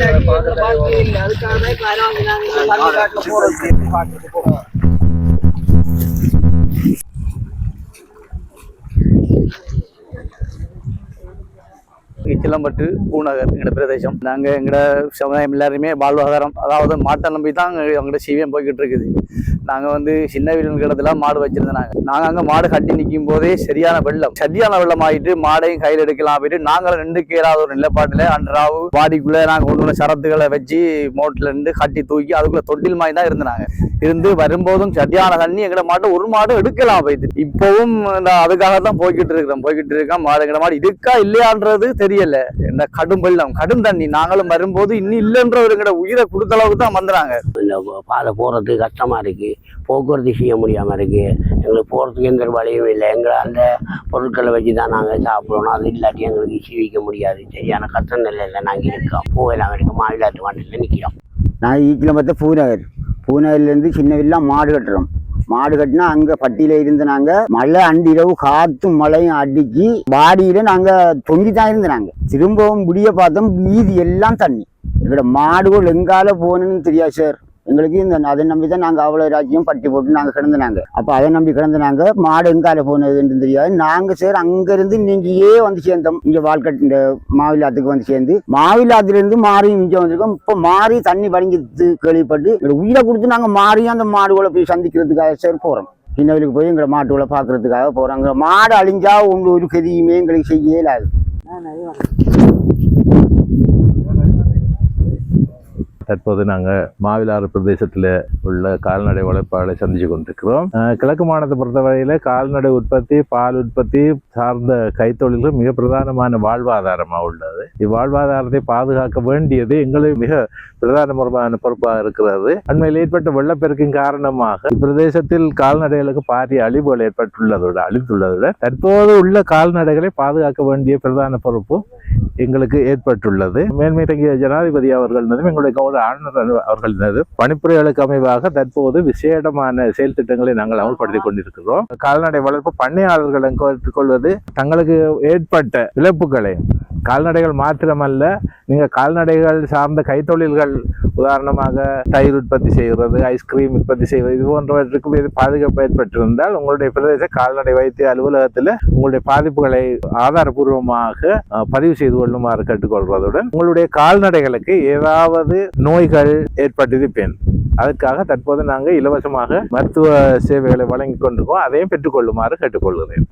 வாழ்க்கை இல்லை. பாட்டுக்கு போகிறோம் சிலம்பட்டு பூநகர் எங்களோட பிரதேசம். நாங்கள் எங்களோட சமுதாயம் எல்லாருமே வாழ்வாதாரம் அதாவது மாட்டை நம்பி தான் எங்களோட சீவியம் போய்கிட்டு இருக்குது நாங்கள் வந்து சின்ன வீடு கிடத்துல மாடு வச்சிருந்தாங்க நாங்கள் நாங்கள் அங்கே மாடு கட்டி நிற்கும் போதே சரியான வெள்ளம். சரியான வெள்ளம் ஆயிட்டு மாடையும் கையில் எடுக்கலாம் போயிட்டு நாங்களும் ரெண்டு கேராத ஒரு நிலப்பாட்டில் அன்றாவு வாடிக்குள்ளே நாங்கள் ஒன்று சரத்துகளை வச்சு மோட்டில் இருந்து கட்டி தூக்கி அதுக்குள்ள தொட்டில் மாதிரி தான் இருந்தாங்க இருந்து வரும்போதும் சரியான தண்ணி எங்களை மாட்டு ஒரு மாடு எடுக்கலாம் போயிட்டு இப்பவும் இந்த அதுக்காக தான் போய்கிட்டு இருக்கிறோம் போய்கிட்டு இருக்கோம். மாடு எங்களை மாடு இருக்கா இல்லையான்றது தெரியல. இந்த கடும் வெள்ளம் கடும் தண்ணி. நாங்களும் வரும்போது இன்னும் இல்லைன்ற எங்கட உயிரை கொடுத்த அளவுக்கு தான் வந்துறாங்க. இந்த பாதை போகிறதுக்கு கஷ்டமாக இருக்குது போக்குவரத்து செய்ய முடியாமல் இருக்குது எங்களுக்கு போகிறதுக்கு எந்த ஒரு வழியும் இல்லை. எங்களை அந்த பொருட்களை வச்சு தான் நாங்கள் சாப்பிடணும். அது இல்லாட்டி எங்களுக்கு சீவிக்க முடியாது. சரியான கஷ்ட நிலையில் நாங்கள் இருக்கோம். பூவெல்லாம் வரைக்கும் மாநிலத்து வண்டியில் நிற்கிறோம் நான் ஈக்கில் பார்த்த பூநகர். பூனையிலேருந்து சின்ன வில்லாம் மாடு கட்டுறோம். மாடு கட்டினா அங்கே பட்டியில் இருந்து நாங்கள் மழை அண்டிரவு காற்றும் மழையும் அடிக்கி பாடியில் நாங்கள் தொங்கி தான் இருந்து நாங்கள் திரும்பவும் முடிய பார்த்தோம் மீதி எல்லாம் தண்ணி. எங்களோட மாடுகள் எங்கால போகணுன்னு தெரியாது சார். எங்களுக்கு இந்த அதை நம்பி தான் நாங்கள் அவ்வளோ ராஜ்யம் பட்டி போட்டு நாங்கள் கிடந்துனாங்க. அப்போ அதை நம்பி கிடந்துனாங்க. மாடு எங்கால போனதுன்னு தெரியாது. நாங்கள் சார் அங்கேருந்து நீங்கியே வந்து சேர்ந்தோம். இங்கே வாழ்க்கை இந்த மாவிலாத்துக்கு வந்து சேர்ந்து. மாவிலாத்துலேருந்து மாறி இங்கே வந்திருக்கோம். இப்போ மாறி தண்ணி வடிஞ்சது கேள்விப்பட்டு உயிரை கொடுத்து நாங்கள் மாறியும் அந்த மாடுகளை போய் சந்திக்கிறதுக்காக சார் போகிறோம் சின்னவருக்கு போய் எங்களை மாட்டுகளை பார்க்கறதுக்காக போகிறோம் அங்கே மாடு அழிஞ்சா ஒன்று ஒரு கதியுமே எங்களுக்கு செய்யலாது. தற்போது நாங்கள் மாவிலாறு பிரதேசத்தில் உள்ள கால்நடை வளர்ப்பாளரை சந்திச்சு கொண்டிருக்கிறோம். கிழக்கு மாநிலத்தை பொறுத்தவரையில் கால்நடை உற்பத்தி பால் உற்பத்தி சார்ந்த கைத்தொழில்கள் மிக பிரதானமான வாழ்வாதாரமாக உள்ளது. இவ்வாழ்வாதாரத்தை பாதுகாக்க வேண்டியது எங்களுக்கு மிக பிரதானமான பொறுப்பாக இருக்கிறது. அண்மையில் ஏற்பட்ட வெள்ளப்பெருக்கின் காரணமாக இப்பிரதேசத்தில் கால்நடைகளுக்கு பாரிய அழிவுகள் ஏற்பட்டுள்ளதோடு அழித்துள்ளதோடு தற்போது உள்ள கால்நடைகளை பாதுகாக்க வேண்டிய பிரதான பொறுப்பு எங்களுக்கு ஏற்பட்டுள்ளது. மேன்மை ஜனாதிபதி அவர்கள் எங்களுடைய கௌரவ ஆளுநர் அவர்களினதும் பணிப்புரைகளுக்கு அமைவாக தற்போது விசேடமான செயல் திட்டங்களை நாங்கள் அமல்படுத்திக் கொண்டிருக்கிறோம். கால்நடை வளர்ப்பு பண்ணையாளர்களை கொள்வது தங்களுக்கு ஏற்பட்ட இழப்புகளை கால்நடைகள் மாத்திரமல்ல நீங்கள் கால்நடைகள் சார்ந்த கைத்தொழில்கள் உதாரணமாக தயிர் உற்பத்தி செய்கிறது ஐஸ்கிரீம் உற்பத்தி செய்வது இது போன்றவற்றுக்கு இது பாதுகாப்பு ஏற்பட்டிருந்தால் உங்களுடைய பிரதேச கால்நடை வைத்திய அலுவலகத்தில் உங்களுடைய பாதிப்புகளை ஆதாரபூர்வமாக பதிவு செய்து கொள்ளுமாறு கேட்டுக்கொள்வதுடன் உங்களுடைய கால்நடைகளுக்கு ஏதாவது நோய்கள் ஏற்பட்டிருப்பேன் அதற்காக தற்போது நாங்கள் இலவசமாக மருத்துவ சேவைகளை வழங்கி கொண்டிருக்கோம். அதையும் பெற்றுக்கொள்ளுமாறு கேட்டுக்கொள்கிறேன்.